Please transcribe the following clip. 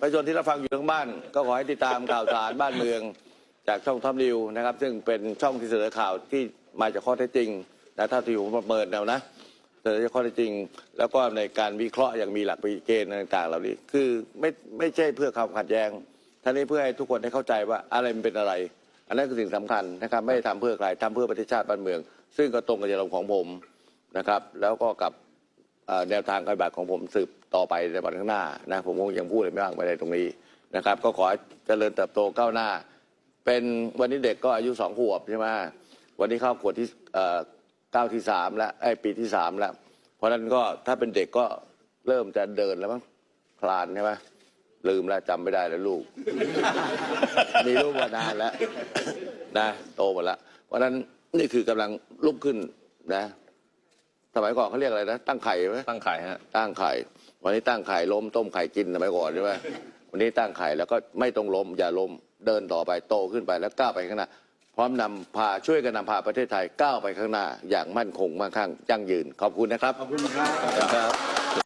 ประชาชนที่รับฟังอยู่ทั้งบ้าน ก็ขอให้ติดตามข่าวสารบ้านเมืองจากช่องท็อปนิวนะครับ ซึ่งเป็นช่องที่เสนอข่าวที่มาจากข้อเท็จจริงนะถ้าที่ผมประเมินแล้วนะเสนอจากข้อเท็จจริง แล้วก็ในการวิเคราะห์อย่างมีหลักเกณฑ์ต่างๆ เหล่านี้ คือไม่ไม่ใช่เพื่อความขัดแย้งท่านี้เพื่อให้ทุกคนได้เข้าใจว่าอะไรมันเป็นอะไร อันนั้นคือสิ่งสำคัญนะครับ ไม่ได้ทำเพื่อใครทำเพื่อประเทศชาติบ้านเมือง ซึ่งก็ตรงกับเจตจำนงของผมนะครับ แล้วก็กับ แนวทางการบัติของผมสืบต่อไปในวันข้างหน้านะผมคงยังพูดอะไรไม่มากไม่ได้ตรงนี้นะครับ ก็ขอเจริญเติบโตก้าวหน้า เป็นวันนี้เด็กก็อายุสองขวบใช่ไหมวันนี้เข้าขวดที่เก้าที่สามแล้วไอ้ปีที่สามแล้ว เพราะฉะนั้นก็ถ้าเป็นเด็กก็เริ่มจะเดินแล้วมั้งคลานใช่ไหมลืมแล้วจำไม่ได้แล้วลูก มีลูกมานานแล้วนะโตหมดแล้ว เพราะฉะนั้นนี่คือกำลังลุกขึ้นนะ สมัยก่อนเขาเรียกอะไรนะ ตั้งไข่ไหมตั้งไข่ฮะ ตั้งไข่ วันนี้ตั้งไข่ล้มต้มไข่กินสมัยก่อนใช่ไหมวันนี้ตั้งไข่แล้วก็ไม่ต้องล้มอย่าล้มเดินต่อไปโตขึ้นไปแล้วก้าวไปข้างหน้าพร้อมนำพาช่วยกันนำพาประเทศไทยก้าวไปข้างหน้า อย่างมั่นคงมั่งคั่งยั่งยืนขอบคุณนะครับขอบคุณครับครับ